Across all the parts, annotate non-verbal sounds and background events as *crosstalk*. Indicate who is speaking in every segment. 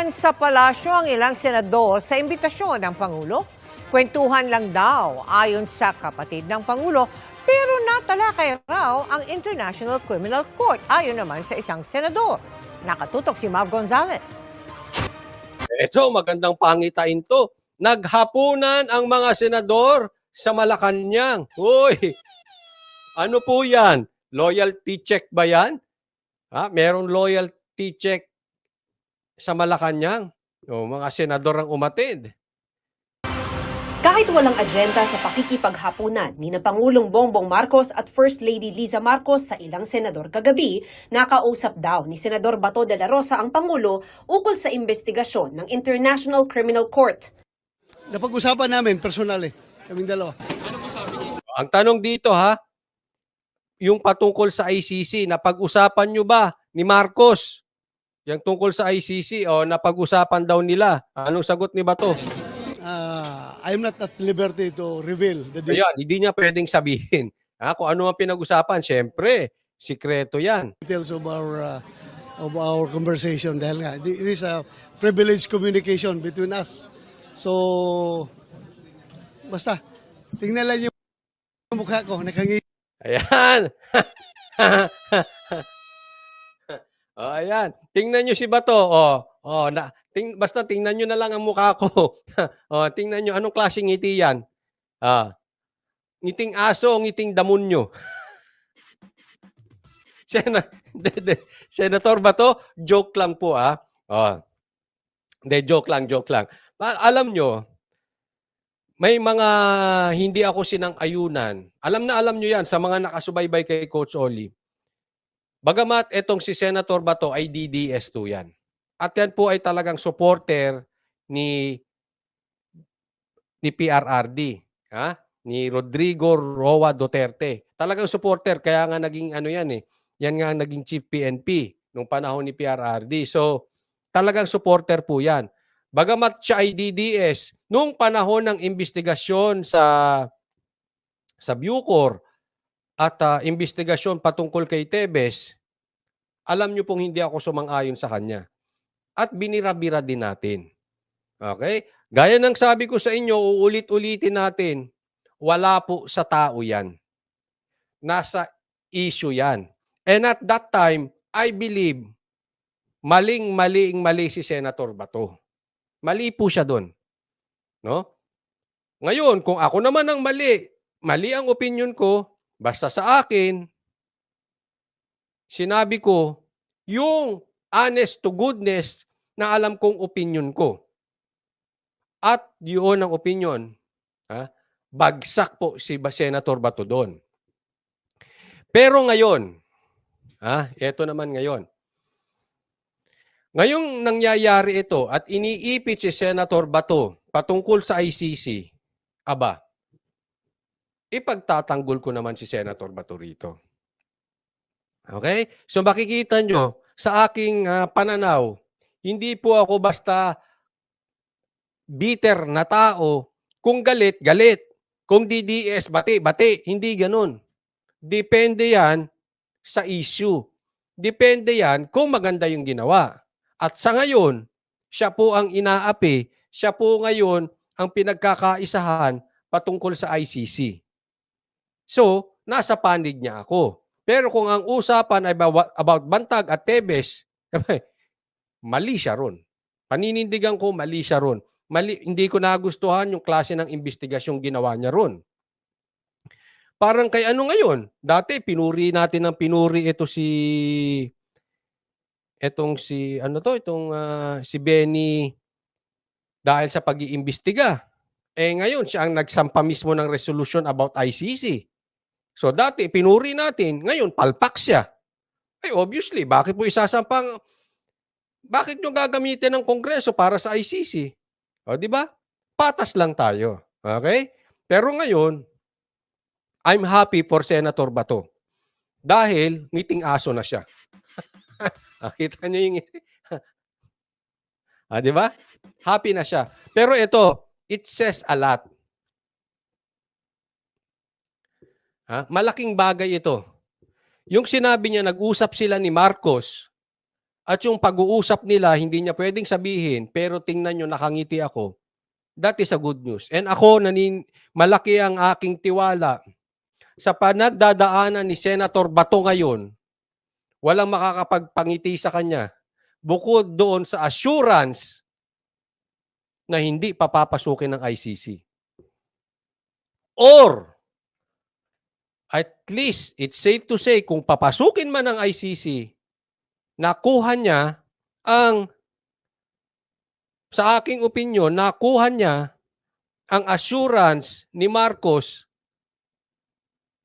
Speaker 1: Sa palasyo ang ilang senador sa imbitasyon ng Pangulo. Kwentuhan lang daw ayon sa kapatid ng Pangulo pero natalakay raw ang International Criminal Court ayon naman sa isang senador. Nakatutok si Mav Gonzalez.
Speaker 2: Eto, magandang pangitain to. Naghapunan ang mga senador sa Malacanang. Uy, ano po yan? Loyalty check ba yan? Ha? Merong loyalty check sa Malacanang? O, mga senador ang umatid.
Speaker 3: Kahit walang agenda sa pakikipaghapunan ni na Pangulong Bongbong Marcos at First Lady Liza Marcos sa ilang senador kagabi, nakausap daw ni Senador Bato de la Rosa ang Pangulo ukol sa investigasyon ng International Criminal Court.
Speaker 4: Napag-usapan namin personal eh, kaming dalawa.
Speaker 2: Ang tanong dito ha, yung patungkol sa ICC, napag-usapan nyo ba ni Marcos? Yung tungkol sa ICC, o napag-usapan daw nila. Anong sagot ni Bato?
Speaker 4: Ah, I'm not at liberty to reveal the de-
Speaker 2: Ayan, hindi niya pwedeng sabihin. Ha, *laughs* kung ano ang pinag-usapan, syempre, sikreto yan.
Speaker 4: details of our uh, of our conversation dahil nga it is a privileged communication between us. So basta tingnan lang yung mukha ko nakangi
Speaker 2: Ayan. *laughs* oh, ayan. Tingnan nyo si Bato. Oh, oh, na, ting, basta tingnan nyo na lang ang mukha ko. *laughs* oh, tingnan nyo, anong klaseng ngiti yan? Ah, ngiting aso, o ngiting damonyo. *laughs* Sena, *laughs* de, de, Senator Bato, joke lang po ah. Oh. Hindi, joke lang, joke lang. Alam nyo, may mga hindi ako sinang-ayunan. Alam na alam nyo yan sa mga nakasubaybay kay Coach Oli. Bagamat etong si Senator Bato ay DDS2 yan. At yan po ay talagang supporter ni ni PRRD, ha? Ni Rodrigo Roa Duterte. Talagang supporter kaya nga naging ano yan eh. Yan nga naging chief PNP nung panahon ni PRRD. So, talagang supporter po yan. Bagamat siya ay DDS, nung panahon ng investigasyon sa sa Bucor at ah, investigasyon patungkol kay Tebes, alam niyo pong hindi ako sumang-ayon sa kanya. At binira-bira din natin. Okay? Gaya ng sabi ko sa inyo, uulit-ulitin natin, wala po sa tao yan. Nasa issue yan. And at that time, I believe, maling-maling mali si Senator Bato. Mali po siya doon. No? Ngayon, kung ako naman ang mali, mali ang opinion ko, basta sa akin, sinabi ko, yung honest to goodness na alam kong opinion ko. At yun ang opinion, ha? bagsak po si Senator Bato doon. Pero ngayon, ha? eto naman ngayon, Ngayong nangyayari ito at iniipit si Senator Bato patungkol sa ICC, aba, ipagtatanggol ko naman si Senator Bato rito. Okay? So makikita nyo, sa aking ah, pananaw, hindi po ako basta bitter na tao. Kung galit, galit. Kung DDS, bati, bati. Hindi ganun. Depende yan sa issue. Depende yan kung maganda yung ginawa. At sa ngayon, siya po ang inaapi, siya po ngayon ang pinagkakaisahan patungkol sa ICC. So, nasa panig niya ako. Pero kung ang usapan ay about Bantag at Tebes, *laughs* mali siya ron. Paninindigan ko, mali siya ron. Mali, hindi ko nagustuhan yung klase ng investigasyong ginawa niya ron. Parang kay ano ngayon? Dati, pinuri natin ng pinuri ito si etong si ano to itong ah, si Benny dahil sa pag-iimbestiga. Eh ngayon siya ang nagsampa mismo ng resolution about ICC. So dati pinuri natin, ngayon palpak siya. Eh obviously, bakit po isasampang bakit nyo gagamitin ng Kongreso para sa ICC? O di ba? Patas lang tayo. Okay? Pero ngayon, I'm happy for Senator Bato. Dahil ngiting aso na siya. *laughs* Ah, Kita niyo yung *laughs* ah, di ba? Happy na siya. Pero ito, it says a lot. Ha? Malaking bagay ito. Yung sinabi niya, nag-usap sila ni Marcos at yung pag-uusap nila, hindi niya pwedeng sabihin, pero tingnan nyo, nakangiti ako, that is a good news. And ako, nanin, malaki ang aking tiwala sa panagdadaanan ni Senator Bato ngayon, walang makakapagpangiti sa kanya bukod doon sa assurance na hindi papapasukin ng ICC. Or, at least, it's safe to say, kung papasukin man ng ICC, nakuha niya ang, sa aking opinion, nakuha niya ang assurance ni Marcos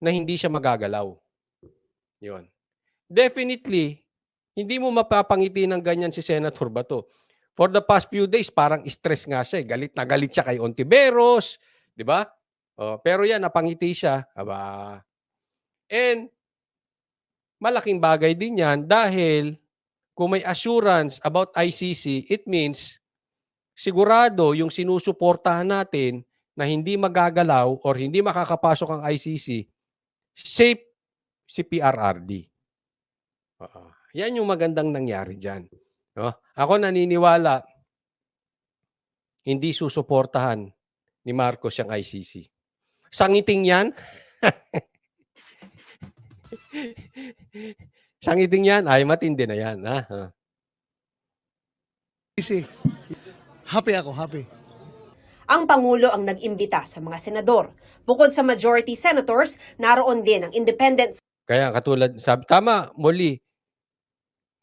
Speaker 2: na hindi siya magagalaw. Yun. Definitely, hindi mo mapapangiti ng ganyan si Senator Bato. For the past few days, parang stress nga siya. eh. Galit na galit siya kay Ontiveros. Di ba? Oh, pero yan, napangiti siya. Aba. And, malaking bagay din yan dahil kung may assurance about ICC, it means sigurado yung sinusuportahan natin na hindi magagalaw or hindi makakapasok ang ICC, safe si PRRD. Oo. Yan yung magandang nangyari dyan. No? Ako naniniwala, hindi susuportahan ni Marcos yung ICC. Sangiting yan? *laughs* Sangiting yan? Ay, matindi na yan. Ha? Ha.
Speaker 4: Easy. Happy ako, happy.
Speaker 3: Ang Pangulo ang nag-imbita sa mga senador. Bukod sa majority senators, naroon din ang independent
Speaker 2: Kaya katulad, sabi, tama, muli,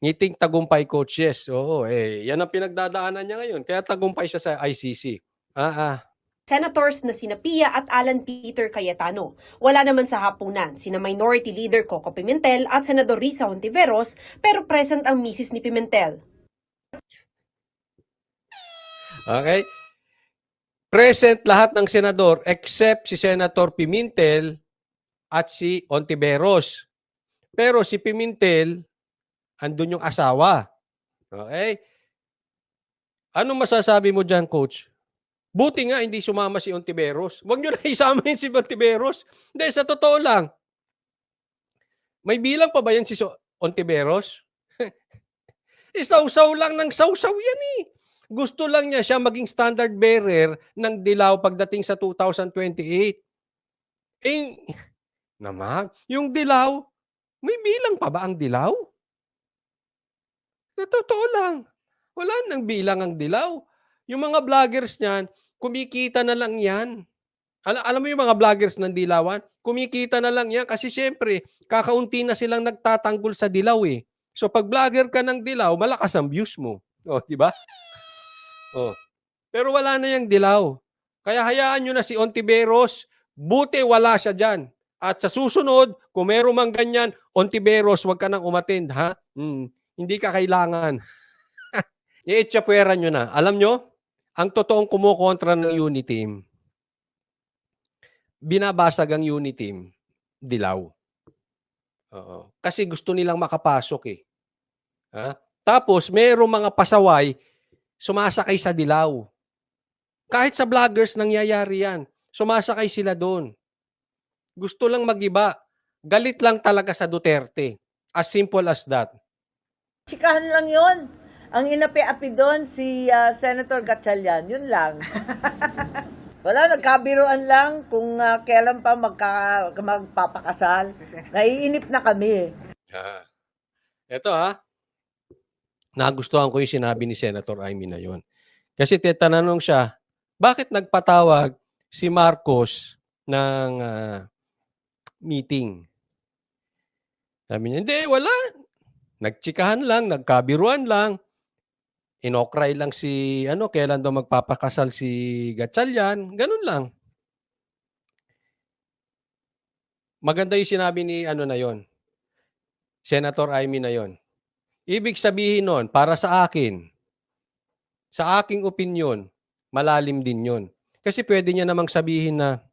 Speaker 2: ngiting tagumpay coach, yes. Oo, eh, yan ang pinagdadaanan niya ngayon. Kaya tagumpay siya sa ICC. Ah, ah.
Speaker 3: Senators na sina Pia at Alan Peter Cayetano. Wala naman sa hapunan sina Minority Leader Coco Pimentel at Senador Risa Hontiveros pero present ang misis ni Pimentel.
Speaker 2: Okay? Present lahat ng senador except si Senator Pimentel at si Ontiveros. Pero si Pimentel, andun yung asawa. Okay? Anong masasabi mo dyan, coach? Buti nga hindi sumama si Ontiveros. Huwag nyo *laughs* na isama yun si Ontiveros. Hindi, sa totoo lang. May bilang pa ba yan si Ontiveros? *laughs* Isaw-saw lang ng sausaw yan eh. Gusto lang niya siya maging standard bearer ng dilaw pagdating sa 2028. Eh, naman, yung dilaw, may bilang pa ba ang dilaw? Sa totoo lang. Wala nang bilang ang dilaw. Yung mga vloggers niyan, kumikita na lang yan. Al- alam mo yung mga vloggers ng dilawan? Kumikita na lang yan kasi syempre, kakaunti na silang nagtatanggol sa dilaw eh. So pag vlogger ka ng dilaw, malakas ang views mo. O, di ba? Oh. Pero wala na yung dilaw. Kaya hayaan nyo na si Ontiveros, buti wala siya dyan. At sa susunod, kung meron mang ganyan, Ontiveros, wag ka nang umatend, ha? Hmm, hindi ka kailangan. *laughs* I-etsapwera nyo na. Alam nyo, ang totoong kumukontra ng Uniteam, binabasag ang Uniteam, dilaw. Oo. Kasi gusto nilang makapasok eh. Ha? Tapos, merong mga pasaway, sumasakay sa dilaw. Kahit sa vloggers nangyayari yan. Sumasakay sila doon. Gusto lang magiba. Galit lang talaga sa Duterte. As simple as that.
Speaker 5: Chikahan lang yon. Ang inapi-api doon si ah, Senator Gatchalian, yun lang. *laughs* Wala, nagkabiruan lang kung ah, kailan pa magka, magpapakasal. Naiinip na kami.
Speaker 2: Ah. Ito ha. Nagustuhan ko yung sinabi ni Senator Amy na yon. Kasi titananong siya, bakit nagpatawag si Marcos ng ah, meeting? Sabi niya, hindi, wala. Nagtsikahan lang, nagkabiruan lang. Inokray lang si, ano, kailan daw magpapakasal si Gatchalian. Ganun lang. Maganda yung sinabi ni, ano na yon Senator Amy na yon. Ibig sabihin nun, para sa akin, sa aking opinion, malalim din yon. Kasi pwede niya namang sabihin na,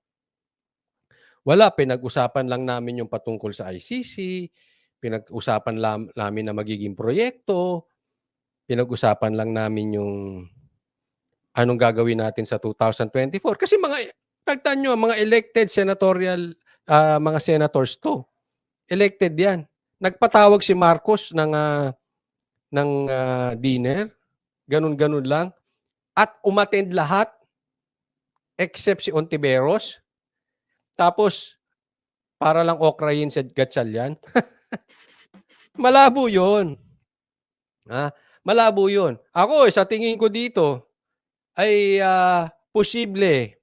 Speaker 2: wala, pinag-usapan lang namin yung patungkol sa ICC, pinag-usapan namin na magiging proyekto, pinag-usapan lang namin yung anong gagawin natin sa 2024. Kasi mga, tagtan nyo, mga elected senatorial, ah, mga senators to. Elected yan. Nagpatawag si Marcos ng ah, ng ah, dinner. Ganun-ganun lang. At umattend lahat except si Ontiveros. Tapos, para lang okrayin sa Gatchalian. *laughs* Malabo yun. Ha? Malabo yun. Ako, eh, sa tingin ko dito, ay ah, posible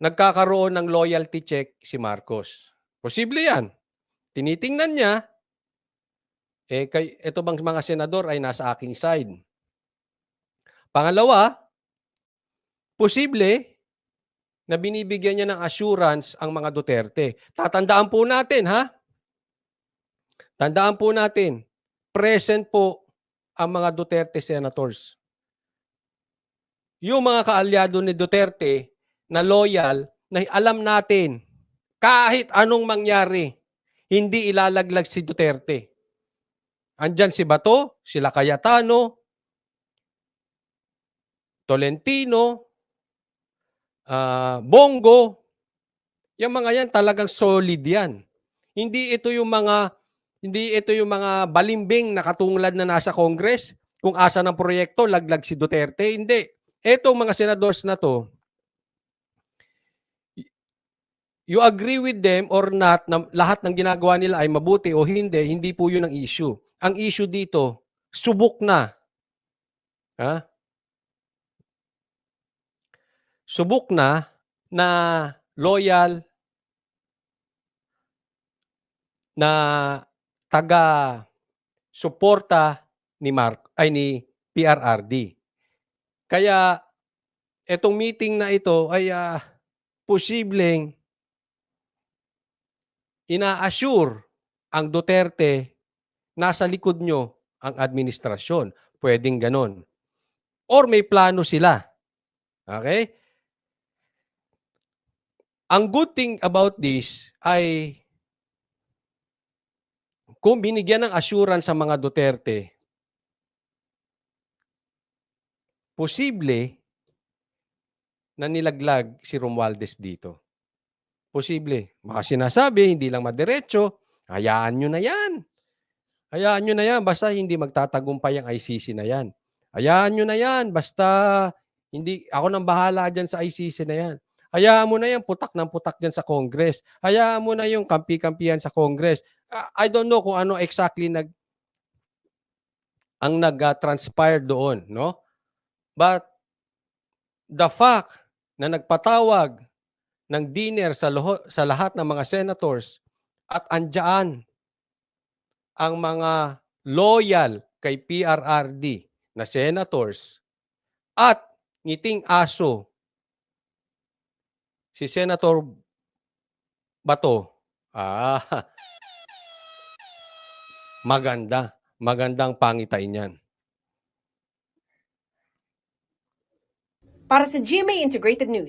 Speaker 2: nagkakaroon ng loyalty check si Marcos. Posible yan. Tinitingnan niya, eh, kay, ito bang mga senador ay nasa aking side. Pangalawa, posible na binibigyan niya ng assurance ang mga Duterte. Tatandaan po natin, ha? Tandaan po natin, present po ang mga Duterte senators. Yung mga kaalyado ni Duterte na loyal, na alam natin, kahit anong mangyari, hindi ilalaglag si Duterte. Andyan si Bato, sila Cayetano, Tolentino, ah, Bongo, yung mga yan talagang solid yan. Hindi ito yung mga hindi ito yung mga balimbing na katulad na nasa Congress kung asa ng proyekto laglag si Duterte. Hindi. Etong mga senadors na to, you agree with them or not na lahat ng ginagawa nila ay mabuti o hindi, hindi po yun ang issue. Ang issue dito, subok na. Ha? Subok na na loyal na taga suporta ni Mark ay ni PRRD. Kaya etong meeting na ito ay ah, posibleng ina-assure ang Duterte nasa likod nyo ang administrasyon. Pwedeng ganon. Or may plano sila. Okay? Ang good thing about this ay kung binigyan ng assurance sa mga Duterte, posible na nilaglag si Romualdez dito. Posible. Baka sinasabi, hindi lang madiretso, hayaan nyo na yan. Hayaan nyo na yan, basta hindi magtatagumpay ang ICC na yan. Hayaan nyo na yan, basta hindi, ako nang bahala dyan sa ICC na yan. Hayaan mo na yan, putak ng putak dyan sa Congress. Hayaan mo na yung kampi-kampihan sa Congress. Ah, I don't know kung ano exactly nag ang nag-transpire doon, no? But the fact na nagpatawag ng dinner sa, loho, sa lahat ng mga senators at andyan ang mga loyal kay PRRD na senators at ngiting aso si Senator Bato. Ah, maganda. Magandang pangitain yan.
Speaker 3: Para sa GMA Integrated News,